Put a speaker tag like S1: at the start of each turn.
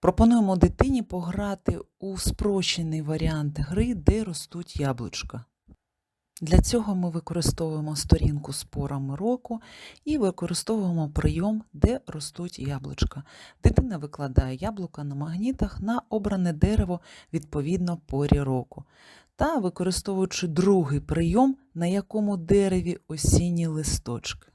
S1: Пропонуємо дитині пограти у спрощений варіант гри, де ростуть яблучка. Для цього ми використовуємо сторінку з порами року і використовуємо прийом, де ростуть яблучка. Дитина викладає яблука на магнітах на обране дерево відповідно порі року. Та використовуючи другий прийом, на якому дереві осінні листочки.